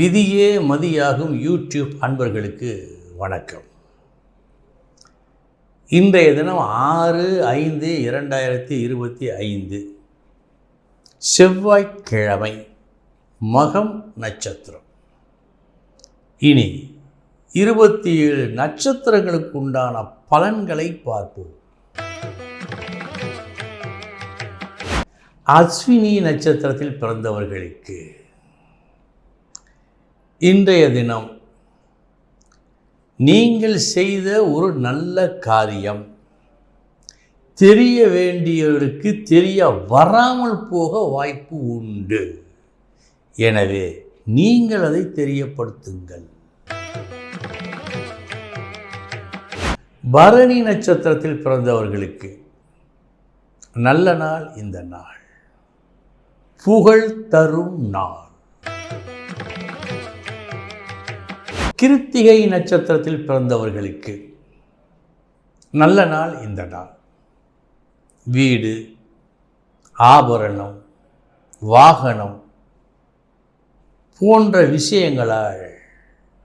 விதியே மதியாகும் யூடியூப் அன்பர்களுக்கு வணக்கம். இன்றைய தினம் ஆறு ஐந்து இரண்டாயிரத்தி இருபத்தி ஐந்து. செவ்வாய்க்கிழமை மகம் நட்சத்திரம். இனி இருபத்தி ஏழு நட்சத்திரங்களுக்கு உண்டான பலன்களை பார்ப்போம். அஸ்வினி நட்சத்திரத்தில் பிறந்தவர்களுக்கு இன்றைய தினம் நீங்கள் செய்த ஒரு நல்ல காரியம். தெரிய வேண்டியவருக்கு தெரிய வராமல் போக வாய்ப்பு உண்டு. எனவே நீங்கள் அதை தெரியப்படுத்துங்கள். பரணி நட்சத்திரத்தில் பிறந்தவர்களுக்கு நல்ல நாள் இந்த நாள். புகழ் தரும் நாள். கிருத்திகை நட்சத்திரத்தில் பிறந்தவர்களுக்கு நல்ல நாள் இந்த நாள். வீடு ஆபரணம் வாகனம் போன்ற விஷயங்களால்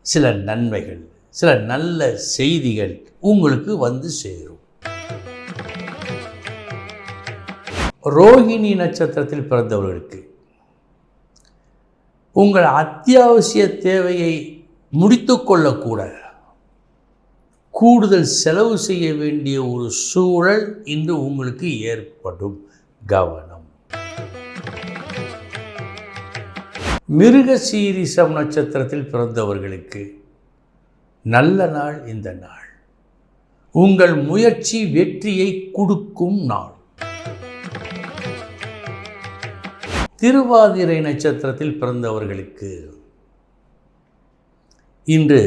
சில நன்மைகள் சில நல்ல செய்திகள் உங்களுக்கு வந்து சேரும். ரோஹிணி நட்சத்திரத்தில் பிறந்தவர்களுக்கு உங்கள் அத்தியாவசிய தேவையை முடித்து கொள்ளக்கூட கூடுதல் செலவு செய்ய வேண்டிய ஒரு சூழல் இன்று உங்களுக்கு ஏற்படும் கவனம். மிருக சீரிசம் நட்சத்திரத்தில் பிறந்தவர்களுக்கு நல்ல நாள் இந்த நாள். உங்கள் முயற்சி வெற்றியை கொடுக்கும் நாள். திருவாதிரை நட்சத்திரத்தில் பிறந்தவர்களுக்கு இன்று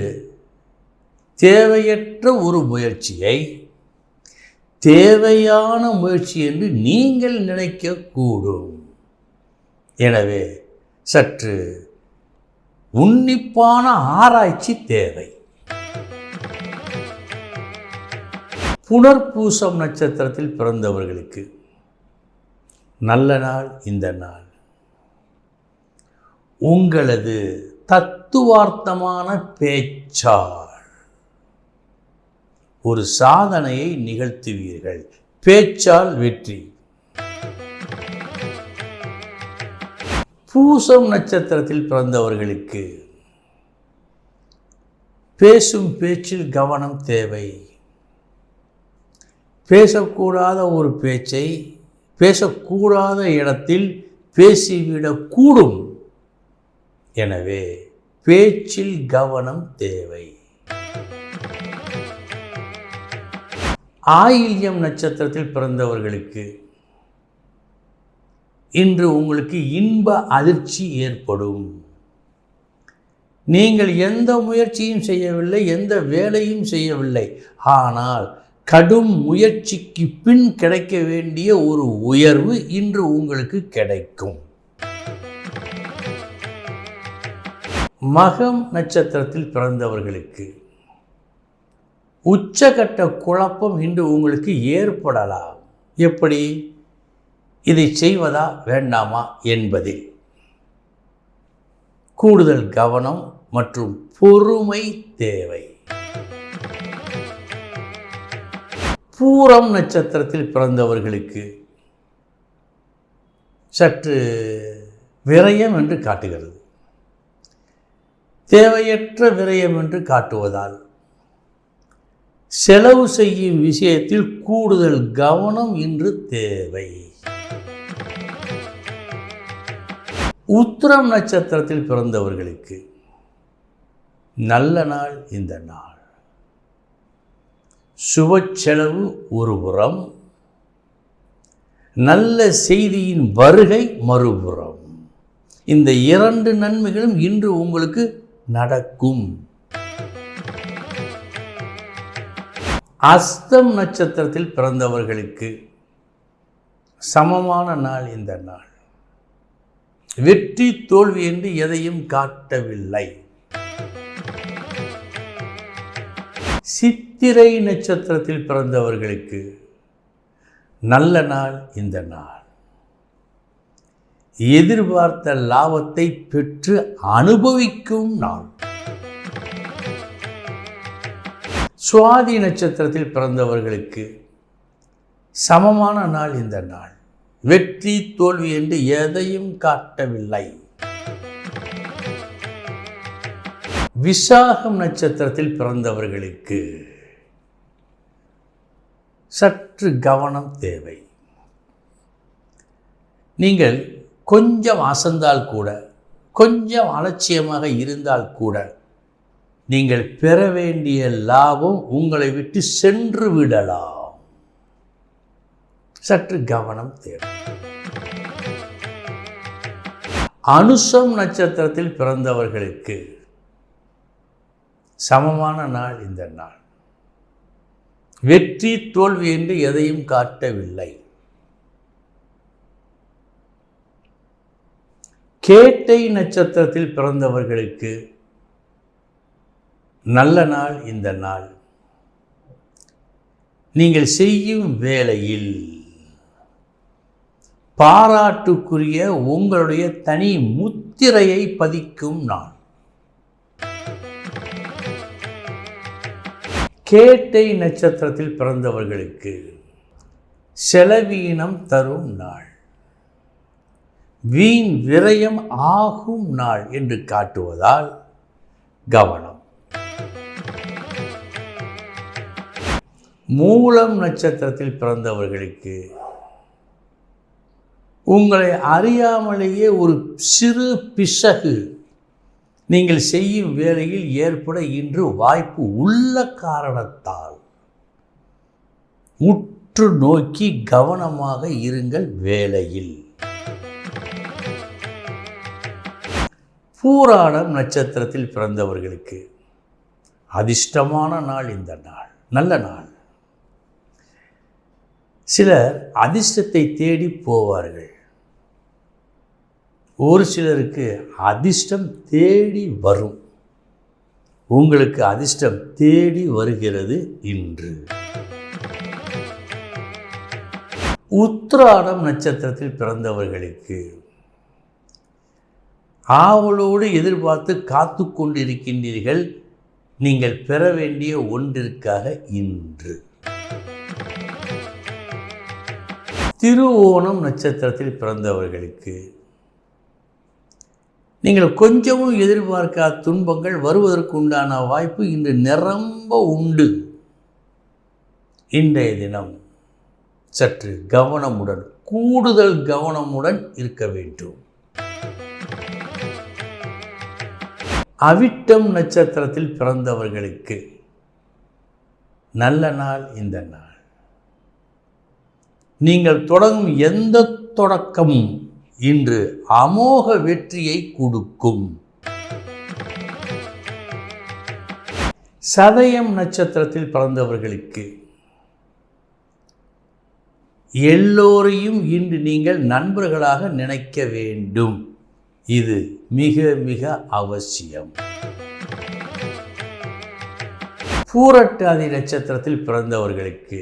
தேவையற்ற ஒரு முயற்சியை தேவையான முயற்சி என்று நீங்கள் நினைக்கக்கூடும். எனவே சற்று உன்னிப்பான ஆராய்ச்சி தேவை. புனர்பூசம் நட்சத்திரத்தில் பிறந்தவர்களுக்கு நல்ல நாள் இந்த நாள். உங்களது தத்துவார்த்தமான பேச்சால். ஒரு சாதனையை நிகழ்த்துவீர்கள். பேச்சால் வெற்றி. பூசம் நட்சத்திரத்தில் பிறந்தவர்களுக்கு பேசும் பேச்சில் கவனம் தேவை. பேசக்கூடாத ஒரு பேச்சை பேசக்கூடாத இடத்தில் பேசிவிடக்கூடும். எனவே பேச்சில் கவனம் தேவை. ஆயில்யம் நட்சத்திரத்தில் பிறந்தவர்களுக்கு இன்று உங்களுக்கு இன்ப அதிர்ச்சி ஏற்படும். நீங்கள் எந்த முயற்சியும் செய்யவில்லை எந்த வேலையும் செய்யவில்லை. ஆனால் கடும் முயற்சிக்கு பின் கிடைக்க வேண்டிய ஒரு உயர்வு இன்று உங்களுக்கு கிடைக்கும். மகம் நட்சத்திரத்தில் பிறந்தவர்களுக்கு. உச்சகட்ட குழப்பம் இன்று உங்களுக்கு ஏற்படலாம். எப்படி? இதை செய்வதா வேண்டாமா என்பதில். கூடுதல் கவனம் மற்றும் பொறுமை தேவை. பூரம் நட்சத்திரத்தில் பிறந்தவர்களுக்கு சற்று விரயம் என்று காட்டுகிறது. தேவையற்ற விரயம் என்று காட்டுவதால். செலவு செய்யும் விஷயத்தில் கூடுதல் கவனம் இன்று தேவை. உத்திரம் நட்சத்திரத்தில் பிறந்தவர்களுக்கு நல்ல நாள் இந்த நாள். சுப செலவு ஒருபுறம் நல்ல செய்தியின் வருகை மறுபுறம். இந்த இரண்டு நன்மைகளும் இன்று உங்களுக்கு நடக்கும். அஸ்தம் நட்சத்திரத்தில் பிறந்தவர்களுக்கு சமமான நாள் இந்த நாள். வெற்றி தோல்வி என்று எதையும் காட்டவில்லை. சித்திரை நட்சத்திரத்தில் பிறந்தவர்களுக்கு நல்ல நாள் இந்த நாள். எதிர்பார்த்த லாபத்தை பெற்று அனுபவிக்கும் நாள். சுவாதி நட்சத்திரத்தில் பிறந்தவர்களுக்கு சமமான நாள் இந்த நாள். வெற்றி தோல்வி என்று எதையும் காட்டவில்லை. விசாகம் நட்சத்திரத்தில் பிறந்தவர்களுக்கு சற்று கவனம் தேவை. நீங்கள் கொஞ்சம் அசந்தால் கூட கொஞ்சம் அலட்சியமாக இருந்தால் கூட நீங்கள் பெற வேண்டிய லாபம் உங்களை விட்டு சென்று விடலாம். சற்று கவனம் தேவை. அனுசம் நட்சத்திரத்தில் பிறந்தவர்களுக்கு சமமான நாள் இந்த நாள். வெற்றி தோல்வி என்று எதையும் காட்டவில்லை. கேட்டை நட்சத்திரத்தில் பிறந்தவர்களுக்கு நல்ல நாள் இந்த நாள். நீங்கள் செய்யும் வேளையில் பாராட்டுக்குரிய உங்களுடைய தனி முத்திரையை பதிக்கும் நாள். கேட்டை நட்சத்திரத்தில் பிறந்தவர்களுக்கு செலவீனம் தரும் நாள். வீண் விரயம் ஆகும் நாள் என்று காட்டுவதால் கவனம். மூலம் நட்சத்திரத்தில் பிறந்தவர்களுக்கு உங்களை அறியாமலேயே ஒரு சிறு பிசகு நீங்கள் செய்யும் வேலையில் ஏற்பட இன்று வாய்ப்பு உள்ள காரணத்தால். உற்று நோக்கி கவனமாக இருங்கள் வேலையில். பூராடம் நட்சத்திரத்தில் பிறந்தவர்களுக்கு அதிர்ஷ்டமான நாள் இந்த நாள். நல்ல நாள். சிலர் அதிர்ஷ்டத்தை தேடி போவார்கள். ஒரு சிலருக்கு அதிர்ஷ்டம் தேடி வரும். உங்களுக்கு அதிர்ஷ்டம் தேடி வருகிறது இன்று. உத்ராடம் நட்சத்திரத்தில் பிறந்தவர்களுக்கு ஆவலோடு எதிர்பார்த்து காத்து கொண்டிருக்கின்றீர்கள். நீங்கள் பெற வேண்டிய ஒன்றிற்காக இன்று. திருவோணம் நட்சத்திரத்தில் பிறந்தவர்களுக்கு நீங்கள் கொஞ்சமும் எதிர்பார்க்காத துன்பங்கள் வருவதற்கு உண்டான வாய்ப்பு இன்று நிரம்ப உண்டு. இன்றைய தினம் சற்று கவனமுடன் கூடுதல் கவனமுடன் இருக்க வேண்டும். அவிட்டம் நட்சத்திரத்தில் பிறந்தவர்களுக்கு நல்ல நாள் இந்த நாள். நீங்கள் தொடங்கும் எந்த தொடக்கமும் இன்று அமோக வெற்றியை கொடுக்கும். சதயம் நட்சத்திரத்தில் பிறந்தவர்களுக்கு எல்லோரையும் இன்று நீங்கள் நண்பர்களாக நினைக்க வேண்டும். இது மிக மிக அவசியம். பூரட்டாதி நட்சத்திரத்தில் பிறந்தவர்களுக்கு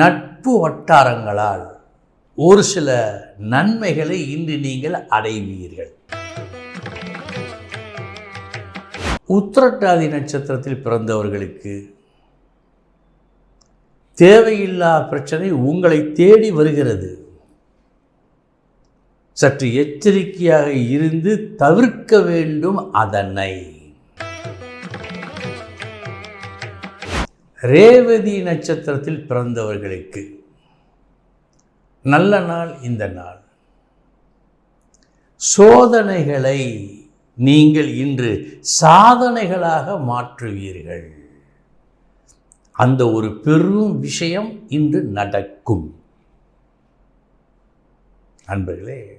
நட்பு வட்டாரங்களால் ஒரு சில நன்மைகளை இன்று நீங்கள் அடைவீர்கள். உத்திரட்டாதி நட்சத்திரத்தில் பிறந்தவர்களுக்கு தேவையில்லா பிரச்சனை உங்களை தேடி வருகிறது. சற்று எச்சரிக்கையாக இருந்து தவிர்க்க வேண்டும் அதனை. ரேவதி நட்சத்திரத்தில் பிறந்தவர்களுக்கு நல்ல நாள் இந்த நாள். சோதனைகளை நீங்கள் இன்று சாதனைகளாக மாற்றுவீர்கள். அந்த ஒரு பெரும் விஷயம் இன்று நடக்கும். அன்பர்களே